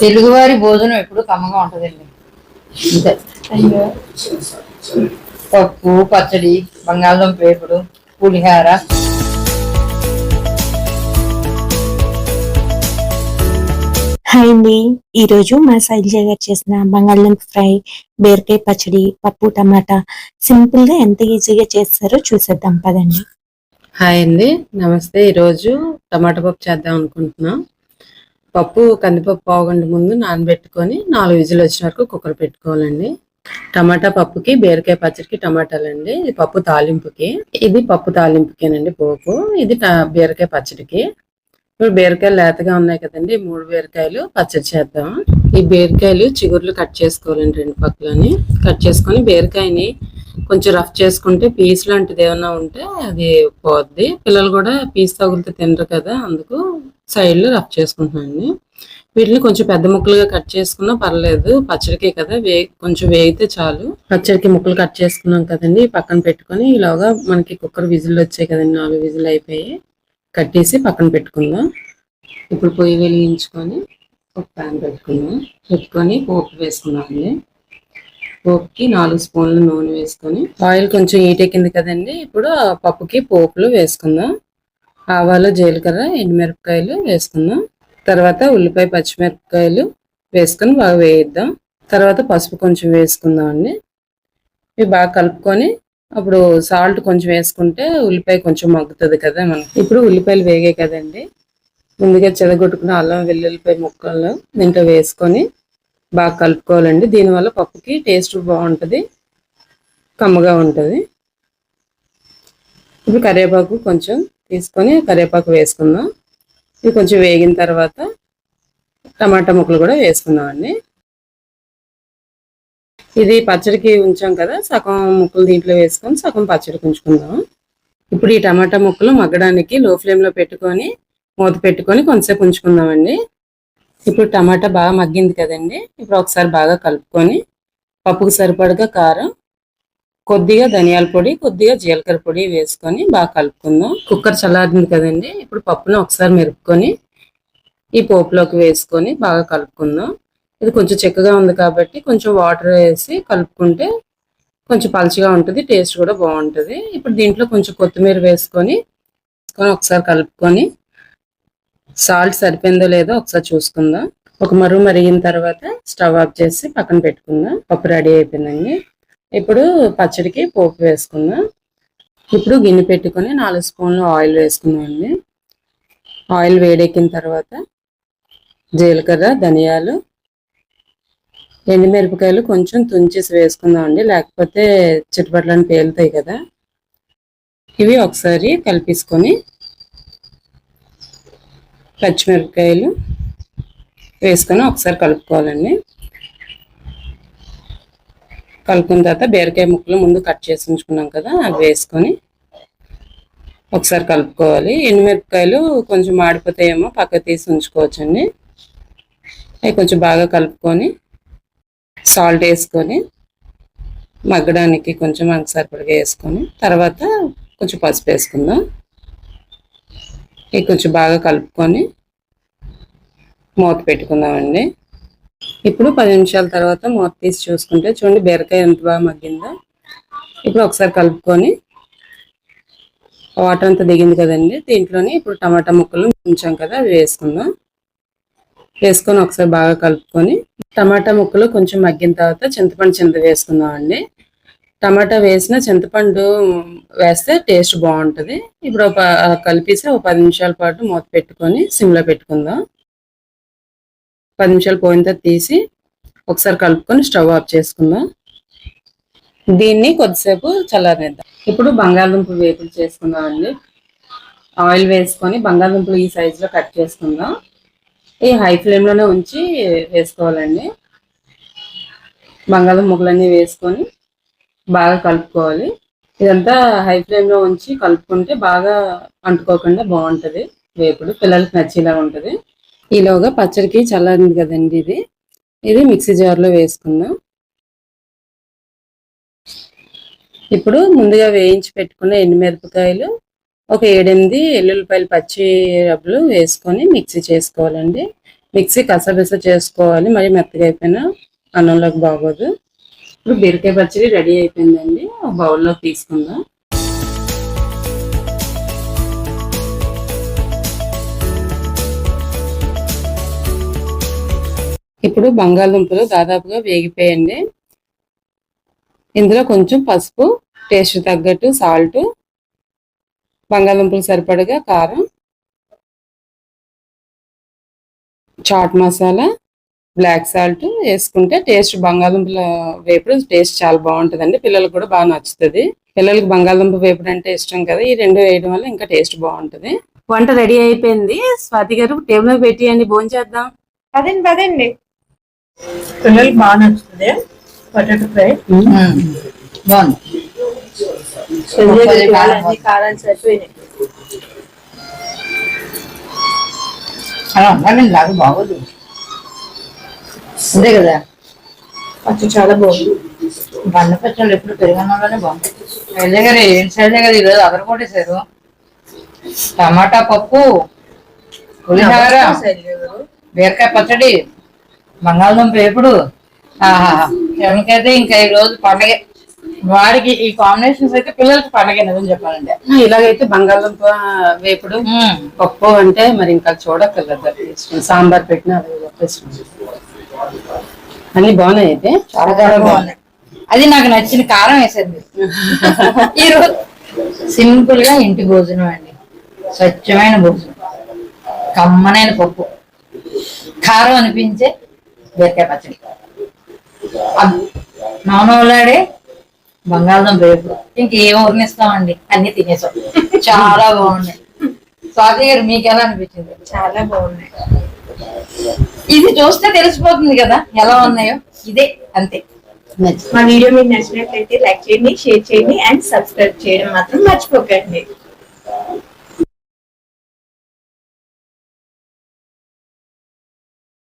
తెలుగువారి భోజనం ఎప్పుడు కమ్మగా ఉంటుందండి. అంతే. పప్పు పచ్చడి బంగాళదుంప వేపుడు పులిహార. హాయ్ అండి. ఈరోజు మా శైలజ గారు చేసిన బంగాళదుంప ఫ్రై బీరకాయ పచ్చడి పప్పు టమాటా సింపుల్గా ఎంత ఈజీగా చేస్తారో చూసేద్దాం పదండి. హాయ్ అండి. నమస్తే. ఈరోజు టమాటా పప్పు చేద్దాం అనుకుంటున్నాం. పప్పు కందిపప్పు పావుగంట ముందు నానబెట్టుకొని నాలుగు విజులు వచ్చిన వరకు కుక్కర్ పెట్టుకోవాలండి. టమాటా పప్పుకి బీరకాయ పచ్చడికి టమాటాలండి. ఇది పప్పు తాలింపుకి. ఇది పప్పు తాలింపుకేనండి పోపు. ఇది ట- బీరకాయ పచ్చడికి. ఇప్పుడు బీరకాయలు లేతగా ఉన్నాయి కదండి మూడు బీరకాయలు పచ్చడి చేద్దాం. ఈ బీరకాయలు చిగుర్లు కట్ చేసుకోవాలండి రెండు పక్కలని. కట్ చేసుకొని బీరకాయని కొంచెం రఫ్ చేసుకుంటే పీస్ లాంటిది ఏమైనా ఉంటే అది పోద్ది. పిల్లలు కూడా పీస్ తగులితే తినరు కదా అందుకు సైడ్లో రఫ్ చేసుకుంటున్నాను వీటిని కొంచెం పెద్ద ముక్కలుగా కట్ చేసుకున్నా పర్లేదు. పచ్చడికే కదా వే కొంచెం వేగితే చాలు. పచ్చడికి ముక్కలు కట్ చేసుకున్నాం కదండి పక్కన పెట్టుకొని ఇలాగా మనకి కుక్కర్ విజిల్ వచ్చాయి కదండి నాలుగు విజిల్ అయిపోయి కట్టేసి పక్కన పెట్టుకుందాం. ఇప్పుడు పొయ్యి వెలిగించుకొని ఒక ప్యాన్ పెట్టుకుందాం. పెట్టుకొని పోపు వేసుకుందాం అండి. పోపుకి నాలుగు స్పూన్లు నూనె వేసుకొని ఆయిల్ కొంచెం ఈటెక్కింది కదండి ఇప్పుడు పప్పుకి పోపులు వేసుకుందాం. ఆవాలు జీలకర్ర ఎండుమిరపకాయలు వేసుకుందాం. తర్వాత ఉల్లిపాయ పచ్చిమిరపకాయలు వేసుకొని బాగా వేయిద్దాం. తర్వాత పసుపు కొంచెం వేసుకుందాం అండి. ఇవి బాగా కలుపుకొని అప్పుడు సాల్ట్ కొంచెం వేసుకుంటే ఉల్లిపాయ కొంచెం మగ్గుతుంది కదా మనకి. ఇప్పుడు ఉల్లిపాయలు వేగాయి కదండి. ముందుగా చెదగొట్టుకున్న అల్లం వెల్లుల్లిపాయ ముక్కలు దీంట్లో వేసుకొని బాగా కలుపుకోవాలండి. దీనివల్ల పప్పుకి టేస్ట్ బాగుంటుంది కమ్మగా ఉంటుంది. ఇప్పుడు కరివేపాకు కొంచెం తీసుకొని కరివేపాకు వేసుకుందాం. ఇది కొంచెం వేగిన తర్వాత టమాటా ముక్కలు కూడా వేసుకుందామండి. ఇది పచ్చడికి ఉంచాం కదా సగం ముక్కలు దీంట్లో వేసుకొని సగం పచ్చడికి ఉంచుకుందాం. ఇప్పుడు ఈ టమాటా ముక్కలు మగ్గడానికి లో ఫ్లేమ్లో పెట్టుకొని మూత పెట్టుకొని కొంతసేపు ఉంచుకుందామండి. ఇప్పుడు టమాటా బాగా మగ్గింది కదండి ఇప్పుడు ఒకసారి బాగా కలుపుకొని పప్పుకు సరిపడగా కారం కొద్దిగా ధనియాల పొడి కొద్దిగా జీలకర్ర పొడి వేసుకొని బాగా కలుపుకుందాం. కుక్కర్ చల్లారింది కదండి. ఇప్పుడు పప్పును ఒకసారి మెరుపుకొని ఈ పోపులోకి వేసుకొని బాగా కలుపుకుందాం. ఇది కొంచెం చెక్కగా ఉంది కాబట్టి కొంచెం వాటర్ వేసి కలుపుకుంటే కొంచెం పలుచగా ఉంటుంది టేస్ట్ కూడా బాగుంటుంది. ఇప్పుడు దీంట్లో కొంచెం కొత్తిమీర వేసుకొని వేసుకొని ఒకసారి కలుపుకొని సాల్ట్ సరిపోయిందో లేదో ఒకసారి చూసుకుందాం. ఒక మరుగు మరిగిన తర్వాత స్టవ్ ఆఫ్ చేసి పక్కన పెట్టుకుందాం. పప్పు రెడీ అయిపోయిందండి. ఇప్పుడు పచ్చడికి పోపు వేసుకుందాం ఇప్పుడు గిన్నె పెట్టుకొని నాలుగు స్పూన్లు ఆయిల్ వేసుకున్నామండి. అండి ఆయిల్ వేడెక్కిన తర్వాత జీలకర్ర ధనియాలు ఎండుమిరపకాయలు కొంచెం తుంచేసి వేసుకుందామండి. లేకపోతే చిట్టుపట్లని పేలుతాయి కదా. ఇవి ఒకసారి కలిపేసుకొని పచ్చిమిరపకాయలు వేసుకొని ఒకసారి కలుపుకోవాలండి. కలుపుకున్న తర్వాత బీరకాయ ముక్కలు ముందు కట్ చేసి ఉంచుకున్నాం కదా అవి వేసుకొని ఒకసారి కలుపుకోవాలి. ఎండుమిరపకాయలు కొంచెం మాడిపోతాయేమో పక్క తీసి ఉంచుకోవచ్చండి. అవి కొంచెం బాగా కలుపుకొని సాల్ట్ వేసుకొని మగ్గడానికి కొంచెం మనకు సరిపడగా వేసుకొని తర్వాత కొంచెం పసుపు వేసుకుందాం. ఇవి కొంచెం బాగా కలుపుకొని మూత పెట్టుకుందామండి. ఇప్పుడు పది నిమిషాల తర్వాత మూత తీసి చూసుకుంటే చూడండి బీరకాయ ఎంత బాగా మగ్గిందో. ఇప్పుడు ఒకసారి కలుపుకొని వాటర్ అంతా దిగింది కదండి దీంట్లోని ఇప్పుడు టమాటా ముక్కలు ఉంచాం కదా అవి వేసుకుందాం. వేసుకొని ఒకసారి బాగా కలుపుకొని టమాటా ముక్కలు కొంచెం మగ్గిన తర్వాత చింతపండు చింత వేసుకుందాం అండి. టమాటా వేసిన చింతపండు వేస్తే టేస్ట్ బాగుంటుంది. ఇప్పుడు ఒక కలిపేసి ఒక పది నిమిషాల పాటు మూత పెట్టుకొని సిమ్లో పెట్టుకుందాం. పది నిమిషాలు పోయిన తర్వాత తీసి ఒకసారి కలుపుకొని స్టవ్ ఆఫ్ చేసుకుందాం. దీన్ని కొద్దిసేపు చల్లారనిద్దాం ఇప్పుడు బంగాళదుంప వేపులు చేసుకుందామండి ఆయిల్ వేసుకొని బంగాళదుంపలు ఈ సైజులో కట్ చేసుకుందాం. ఈ హై ఫ్లేమ్లోనే ఉంచి వేసుకోవాలండి. బంగాళదుంప ముక్కలన్నీ వేసుకొని బాగా కలుపుకోవాలి. ఇదంతా హై ఫ్లేమ్లో ఉంచి కలుపుకుంటే బాగా అంటుకోకుండా బాగుంటుంది. వేపుడు పిల్లలకి నచ్చేలా ఉంటుంది. ఈలోగా పచ్చడికి చల్లారింది కదండి ఇది. ఇది మిక్సీ జార్లో వేసుకుందాం. ఇప్పుడు ముందుగా వేయించి పెట్టుకున్న ఎండుమిరపకాయలు ఒక ఏడెనిమిది ఎల్లుల్లిపాయలు పచ్చి రబ్బులు వేసుకొని మిక్సీ చేసుకోవాలండి. మిక్సీ కసబిస చేసుకోవాలి మరి మెత్తగా అయిపోయినా అన్నంలోకి బాగోదు. ఇప్పుడు బీరకాయ పచ్చడి రెడీ అయిపోయిందండి. ఒక బౌల్లోకి తీసుకుందాం. ఇప్పుడు బంగాళదుంపలు దాదాపుగా వేగిపోయండి ఇందులో కొంచెం పసుపు టేస్ట్ తగ్గట్టు సాల్ట్ బంగాళదుంపలు సరిపడగా కారం చాట్ మసాలా బ్లాక్ సాల్ట్ వేసుకుంటే టేస్ట్ బంగాళదుంపల వేపుడు టేస్ట్ చాలా బాగుంటుందండి. పిల్లలకు కూడా బాగా నచ్చుతుంది. పిల్లలకి బంగాళదుంప వేపుడు అంటే ఇష్టం కదా ఈ రెండు వేయడం వల్ల ఇంకా టేస్ట్ బాగుంటుంది. వంట రెడీ అయిపోయింది. స్వాతి గారు టేబుల్ మీద పెట్టియండి భోజనం చేద్దాం పదండి పదండి. పిల్లలకి బాగా నచ్చుతుంది. Potato fry. బాగుంది. కారాలు సరిపోయినాయి. అలా ఉండాలండి బాగోదు. అంతే కదా? పచ్చడి చాలా బాగుంది. బండ పచ్చళ్ళు ఎప్పుడు పెరుగన్నంలోనే బాగుంది శైలజ గారు ఏంటి శైలజ గారు ఈరోజు అదర కొట్టేశారు. టమాటా పప్పు పులిహోర బీరకాయ పచ్చడి. బంగాళదుంప వేపుడు ఆహా ఎవరికైతే ఇంకా ఈ రోజు పండగ వాడికి ఈ కాంబినేషన్స్ అయితే పిల్లలకి పండగ నిజం చెప్పాలంటే. ఇలాగైతే బంగాళదుంప వేపుడు. పప్పు అంటే మరి ఇంకా చూడక్కర్లేదు. సాంబార్ పెట్టిన అన్ని బాగున్నాయి అయితే? చాలా చాలా బాగుంది అది నాకు నచ్చిన కారం వేసేది ఈరోజు సింపుల్గా ఇంటి భోజనం అండి. స్వచ్ఛమైన భోజనం. కమ్మనైన పప్పు. కారం అనిపించే బీరకాయ పచ్చడి. నవనవలాడే బంగాళదుంప వేపు ఇంకేం వర్ణిస్తామండి అన్ని తినేసాం. చాలా బాగున్నాయి. స్వాతి గారు మీకు ఎలా అనిపించింది? చాలా బాగున్నాయి. ఇది చూస్తే తెలిసిపోతుంది కదా ఎలా ఉన్నాయో. ఇదే అంతే. మా వీడియో మీకు నచ్చినట్లయితే లైక్ చేయండి షేర్ చేయండి అండ్ సబ్స్క్రైబ్ చేయడం మాత్రం మర్చిపోకండి.